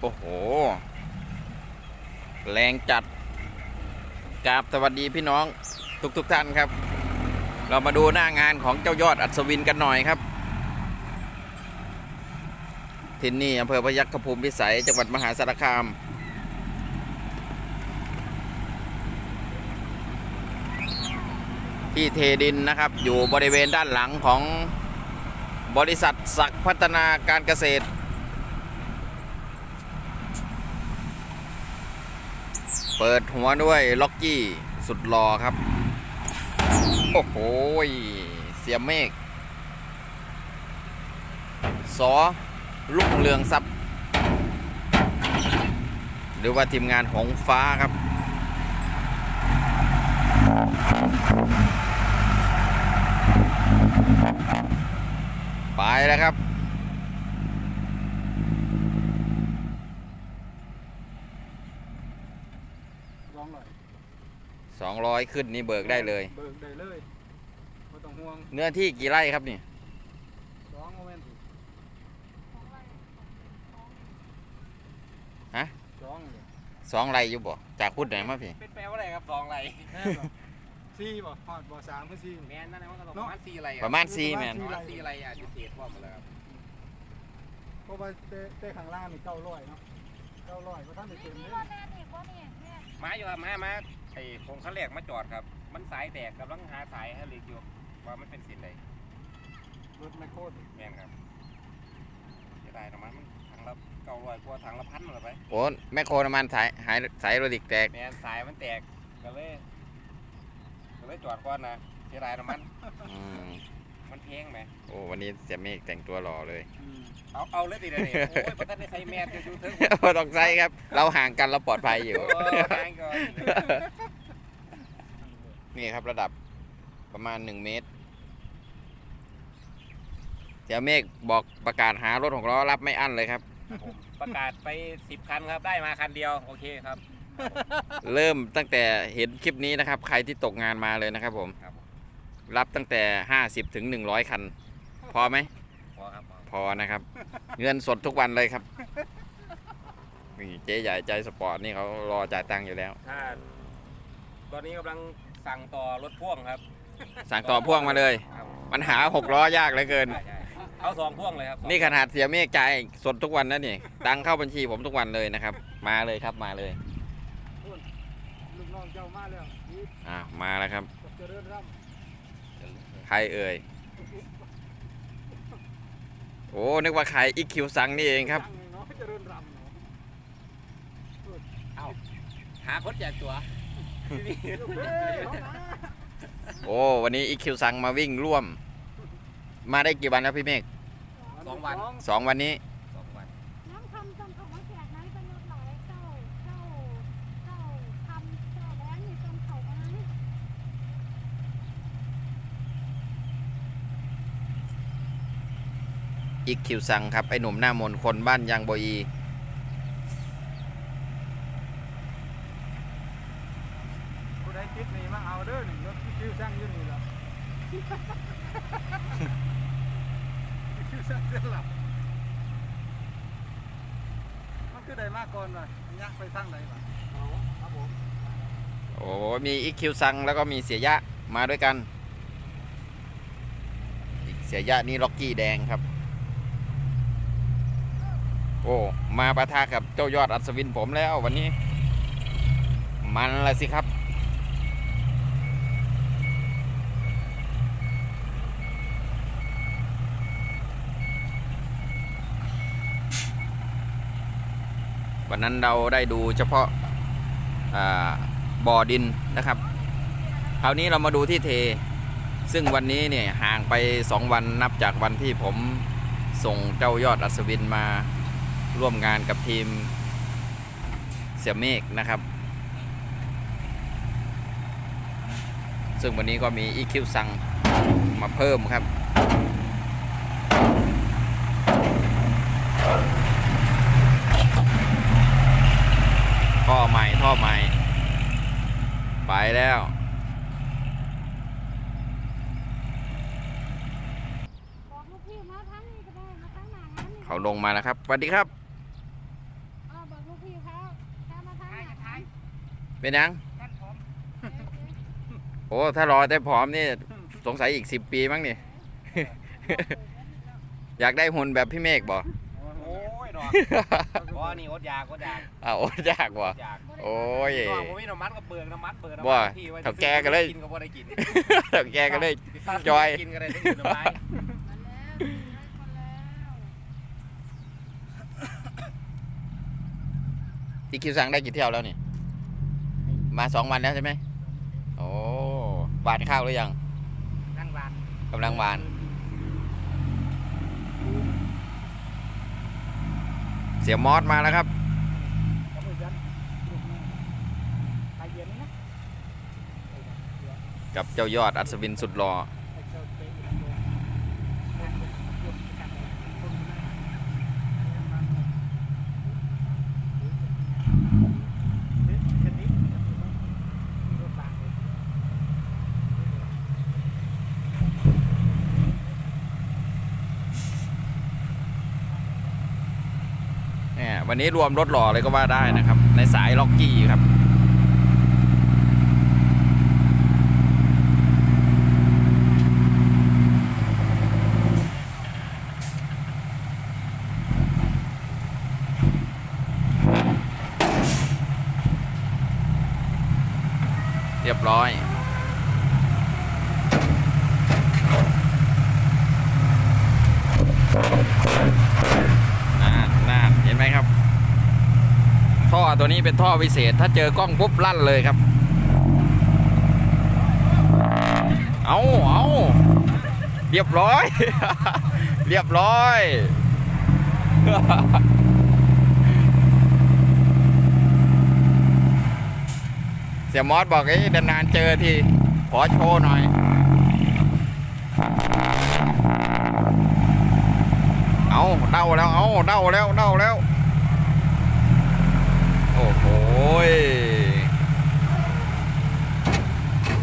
โอ้โห แรงจัดกราบสวัสดีพี่น้องทุกทุกท่านครับ เรามาดูหน้างานของเจ้ายอดอัศวินกันหน่อยครับ ที่นี่อำเภอพยัคฆภูมิพิสัยจังหวัดมหาสารคามที่เทดินนะครับ อยู่บริเวณด้านหลังของ บริษัทศักพัฒนาการเกษตร เปิดหัวด้วยล็อกกี้สุดหล่อครับ โอ้โห เสียเมฆสอลุ่งเรืองทรัพย์หรือว่าทีมงานหงฟ้าครับ ไปแล้วครับร้องหน่อย200 ขึ้นนี่เบิกได้เลย เบิกได้เลยไม่ต้องห่วงเนื้อที่กี่ไร่ครับนี่ร้องโมเมนต์ฮะร้องเลยสองไร่อยู่บ่จากพูดไหนมาพี่ เป็นแปลว่าอะไรครับสองไรแน่บ่ สี่บ่ฮอดบ่สามคือสี่แมนนั่นแหละว่าก็ประมาณสี่ไรประมาณสี่แมนประมาณสี่ไรอะอยู่เศษว่าหมดแล้วครับเพราะว่าเต้เต้ข้างล่างนี่เก้าร้อยเนาะเก้าร้อยก็ท่านได้เต็มเลยมาอยู่ครับมามาไอ้ผมขั้นแรกมาจอดครับ มันสายแตกกำลังหาสายให้เล็กอยู่ว่ามันเป็นสินใดรถไมโครแมนครับจะได้ประมาณมันทางละเก้าร้อยกว่าทางละพันหรือไปโอ้แมคโครน้ำมันสายหายสายโรดิกแตกแมนสายมันแตกก็เลยก็ เลยจอดก่อนนะเสียดายน้ำมัน อืมมันแพงไหมโอ้วันนี้เสียเมฆแต่งตัวหล่อเลยอืมเอาเอาเลยดิเดี๋ยวนี้โอ้ยพอท่านได้ใส่แมสอยู่ดูเถอะต้องใส่ครับ เราห่างกันเราปลอดภัยอยู่ โอ้แพงก่อนนี่ครับระดับประมาณ 1 เมตร เสียเมฆบอกประกาศหารถของเรารับไม่อั้นเลยครับผมประกาศไปสิบคันครับได้มาคันเดียวโอเคครับ เริ่มตั้งแต่เห็นคลิปนี้นะครับ ใครที่ตกงานมาเลยนะครับผม ครับผมรับตั้งแต่ 50ถึง100 คัน พอไหม พอครับพอพอนะครับ เงินสดทุกวันเลยครับนี่เจ๊ใหญ่ใจสปอร์ตนี่เขารอจ่ายตังค์อยู่แล้ว ถ้าตอนนี้กำลังสั่งต่อรถพ่วงครับสั่งต่อพ่วงมาเลย ครับมันหาหกล้อยากเหลือเกิน ใช่ใช่เอาสองพ่วงเลยครับนี่ขนาดเสียเมฆจ่ายสดทุกวันนะนี่ ตังค์เข้าบัญชีผมทุกวันเลยนะครับ มาเลยครับมาเลย ลูกน้องเจ้ามาแล้วนี่ อ่ามาแล้วครับกับเจริญร่ใครเอ่ย โอ้ นึกว่าใครอีคิวซังนี่เองครับตั้งเนาะเจริญร่ำเนาะหาคนแจกตัวเฮ้ยเอานะโอ้ วันนี้อีคิวซังมาวิ่งร่วม มาได้กี่วันครับพี่เมฆสองวันสองวันนี้สองวัน น้ำคำจำเขาว่าแจกนั้นเป็นรถหลายเจ้า เจ้า เจ้าคำเจ้าแบงค์นี่จนเขามานี่ อีคิวซังครับ ไอหนุ่มหน้ามนต์คนบ้านยางโบอีผู้ใดคิดนี่มาเอาเด้อนี่รถที่คิวสร้างอยู่นี่ล่ะคิวสร้างเสียหลับมันคือใดมาก่อนว่ะยักไปทางไหนวะเอาครับผมโอ้มีอีคิวซังแล้วก็มีเสียยะมาด้วยกันอีกเสียยะนี่ล็อกกี้แดงครับ โอ้มาประทะกับเจ้ายอดอัศวินผมแล้ววันนี้ มันละสิครับ วันนั้นเราได้ดูเฉพาะาบ่อดินนะครับ คราวนี้เรามาดูที่เท ซึ่งวันนี้เนี่ยห่างไป 2 วันนับจากวันที่ผมส่งเจ้ายอดอัศวินมา ร่วมงานกับทีมเสียเมฆนะครับ ซึ่งวันนี้ก็มี EQ สั่งมาเพิ่มครับท่อใหม่ท่อใหม่ ไปแล้วเขาลงมาแล้วครับสวัสดีครับ อ๋อบอกลูกพี่เขาแค่มาทางหน้างาน เป็นยัง โอ้ ถ้ารอแต่ผอมนี่ สงสัยอีกสิบปีมั้งนี่ อยากได้หุ่นแบบพี่เมฆบ่โอ้ยดอกบ่นี่อดอยากอดอยากอ้าวยากบ่อดอยากโอ้ยน้องผมมีน้ำมันก็เปลืองน้ำมันเปลืองน้ำบ่มันที่ไว้เฒ่าแก่ก็เลยกินก็บ่ได้กินแกก็เลยจอยกินก็ได้ต้องอยู่น้ำลายมาแล้วได้คนแล้วอีคิวสั่งได้กี่เที่ยวแล้วนี่ มาสองวันแล้วใช่ไหมโอ้หวานข้าวหรือยังนั่งร้านกำลังหวาน เสียมอสมาแล้วครับก็เหมือนกันลูกแม่ไปเย็นนะกับเจ้ายอดอัศวินสุดหล่อ ไอ้เจ้าเตะอยู่ตรงโน้นยกกันคนแม่มันเฮ้ยแค่นี้มีรถต่างเลย เนี่ย วันนี้รวมรถหล่อเลยก็ว่าได้นะครับ ในสายล็อกกี้ครับ เรียบร้อย น่านน่านเห็นไหมครับ ท่อ ตัวนี้เป็นท่อวิเศษ ถ้าเจอกล้องปุ๊บลั่นเลยครับ เอาเอาเรียบร้อย เรียบร้อยเสียมอสบอกเอ้ยนานๆเจอทีขอโชว์หน่อยเอาเด้าแล้ว เอาเด้าแล้วเด้าแล้ว โอ้โหย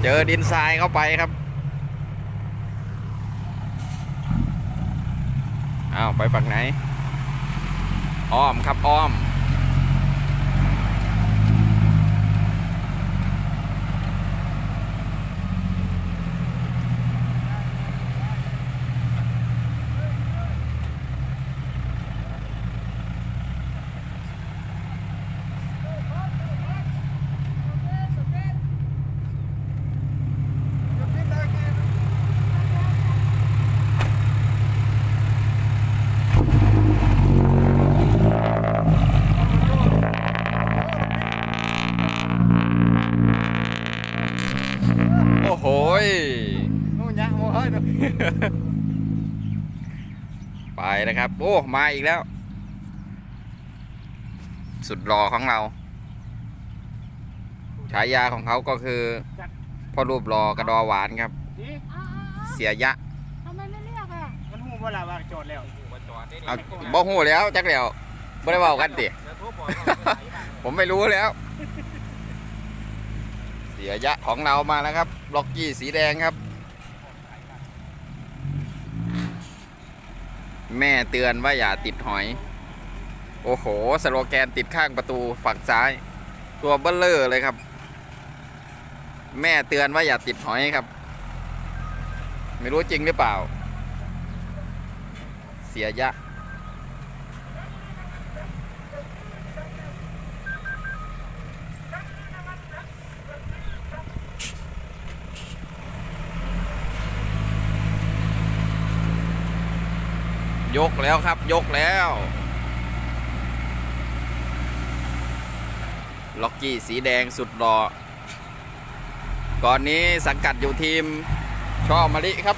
เจอดินทรายเข้าไปครับอ้าวไปฝั่งไหน อ้อมครับอ้อม โอ้โหย โอ้ยะโอ้ยเนาะ ไป นะครับ โอ้ มาอีกแล้ว สุดรอของเรา ฉายาของเขาก็คือพ่อรูปรอกระดอหวานครับนี่อ๋ออ๋ออ๋อเสียยะทำไมไม่เรียกอะมันหูว่าลาว่าจอดแล้วมาจอดได้เอาบ่หูแล้วจักแล้วบ่ได้เว้ากันติแล้วโทรบอกเขาไปไหนบ้างผมไม่รู้แล้ว เสียยะของเรามาแล้วครับ ล็อกกี้สีแดงครับ แม่เตือนว่าอย่าติดหอย โอ้โห สโลแกนติดข้างประตูฝั่งซ้าย ตัวเบลเลอร์เลยครับ แม่เตือนว่าอย่าติดหอยครับ ไม่รู้จริงหรือเปล่า เสียยะ ยกแล้วครับ ยกแล้ว ล็อกกี้สีแดงสุดหรอก่อนนี้สังกัดอยู่ทีมช่อมะลิครับ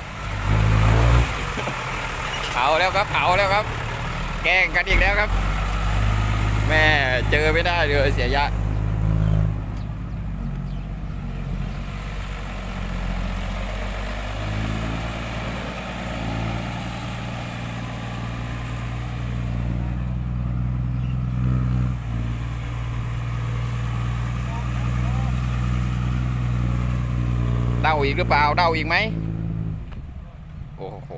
เผาแล้วครับเผาแล้วครับ แกล้งกันอีกแล้วครับ แม่เจอไม่ได้เลยเสียยะ น่าอีกหรือเปล่าเน่าอีกไหมโอ้โห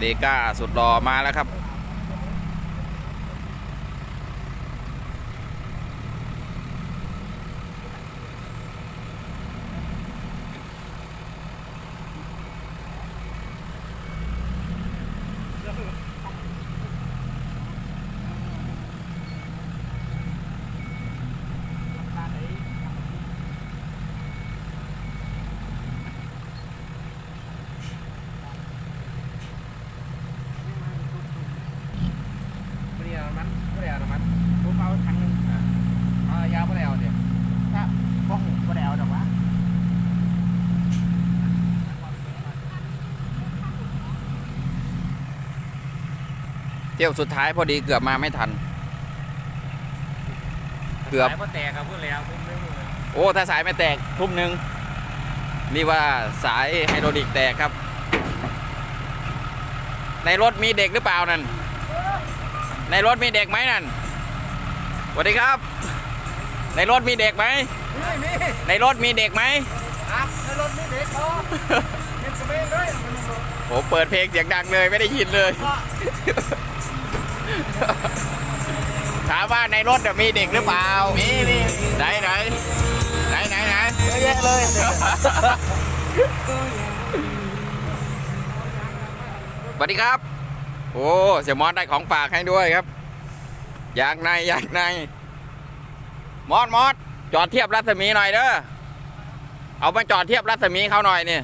เดก้าสุดรอมาแล้วครับ เที่ยวสุดท้ายพอดีเกือบมาไม่ทัน เกือบ สายพอแตกครับพูดแล้วผมไม่รู้เลยโอ้ ถ้าสายไม่แตกทุ่มหนึ่งนี่ว่าสายไฮโดรลิกแตกครับ ในรถมีเด็กหรือเปล่านั่น ในรถมีเด็กไหมนั่นสวัสดีครับ ในรถมีเด็กไหม นี่มีในรถมีเด็กไหมอะในรถมีเด็กพอเห็นสเปนเลยผมเปิดเพลงเสียงดังเลยไม่ได้ยินเลย ถามว่าในรถน่ะมีเด็กหรือเปล่า มีมีไหนไหนไหนไหนไหนเยอะแยะเลย สวัสดีครับ โอ้เสียมอสได้ของฝากให้ด้วยครับ อยากในอยากใน มอสมอสจอดเทียบรัศมีหน่อยเด้อ เอามาจอดเทียบรัศมีเขาหน่อยนี่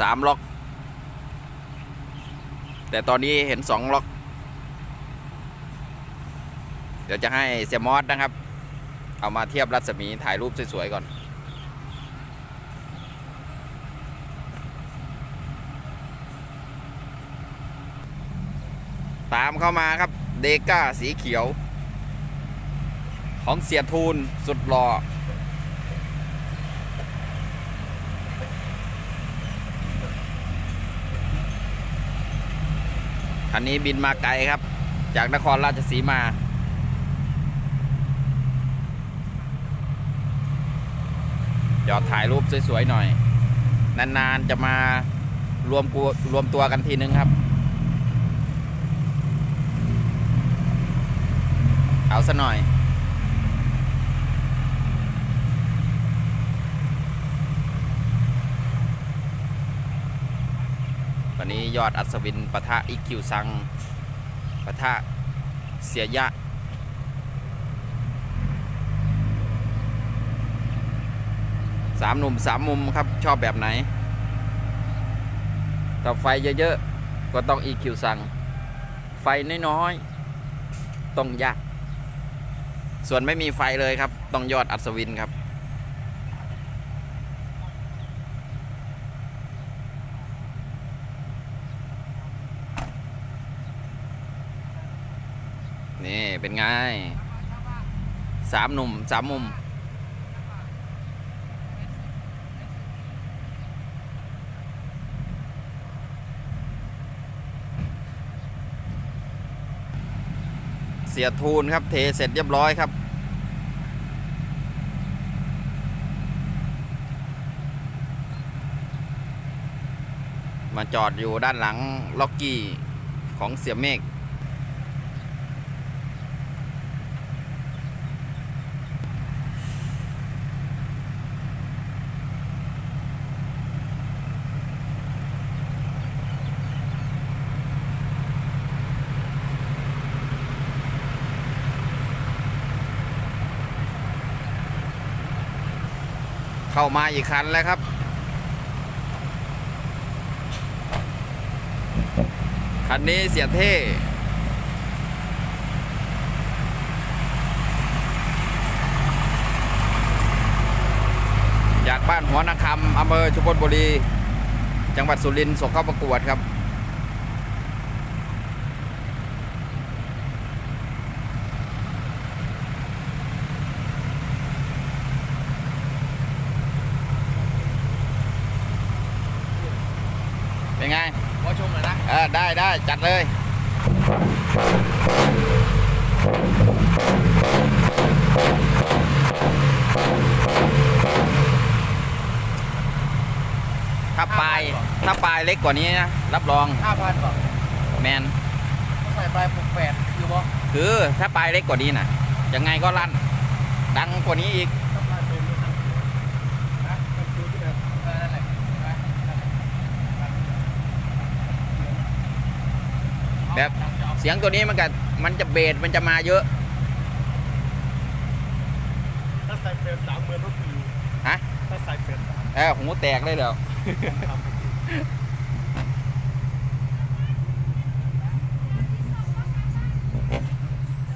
สามล็อก แต่ตอนนี้เห็นสองล็อก เดี๋ยวจะให้เสียมอสนะครับ เอามาเทียบรัศมีถ่ายรูปสวยๆก่อนตามเข้ามาครับ เดก้าสีเขียว ของเสียทูลสุดหล่อ คันนี้บินมาไกลครับ จากนครราชสีมา จอดถ่ายรูปสวยๆหน่อย นานๆจะมารวมกูรวมตัวกันทีนึงครับ เอาซะหน่อย วันนี้ยอดอัศวินปะทะอีคิวซังปะทะเสียยะ สามหนุ่มสามมุมครับชอบแบบไหนถ้าไฟเยอะๆ ก็ต้อง EQ สั่งไฟน้อยๆ ต้องยะ ส่วนไม่มีไฟเลยครับ ต้องยอดอัศวินครับ นี่เป็นไงสามหนุ่มสามมุม เสียทูนครับ เทเสร็จเรียบร้อยครับมาจอดอยู่ด้านหลังล็อกกี้ของเสียเมฆ เข้ามาอีกคันแล้วครับ คันนี้เสียเท่จากบ้านหัวนาคำอำเภอชุมพลบุรี จังหวัดสุรินทร์ส่งเข้าประกวดครับ เป็นไง ขอชมหน่อยนะ เออได้ได้จัดเลยกกว่านี้นะ รับรองห้าพันก่อนแมนใส่ปลายปุกแปดอยู่บ่คือถ้าปลายเล็กกว่านี้น่ะยังไงก็ลั่น ดังกว่านี้อีก ถ้าปลายเป็นไม่ทันนะมันคือที่แบบเออนั่นแหละ แบบเสียงตัวนี้มันก็มันจะเบสมันจะมาเยอะถ้าใส่เป็นสามหมื่นรถอยู่ฮะถ้าใส่เป็นสามเออหูแตกเลยเดี๋ยวทำ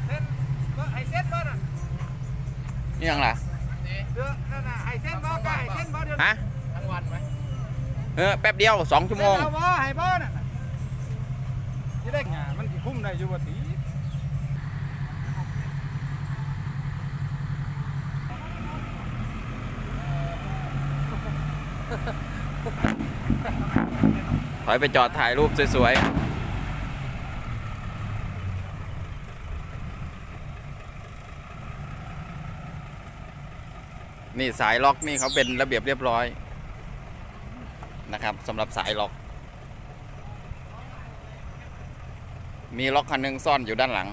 เส้นก็ไอเส้นบ่น่ะนี่ยังล่ะเด้อนั่นน่ะไอเส้นบ่ก็ไอเส้นบ่เดี๋ยวฮะทั้งวันไหมเออแป๊บเดียวสองชั่วโมงเอาบ่ให้บ่น่ะ จะได้งานมันสิคุ้มได้อยู่บ่ตีถอยไปจอดถ่ายรูปสวยๆนี่สายล็อกนี่เขาเป็นระเบียบเรียบร้อยนะครับสำหรับสายล็อก มีล็อกคันหนึงซ่อนอยู่ด้านหลัง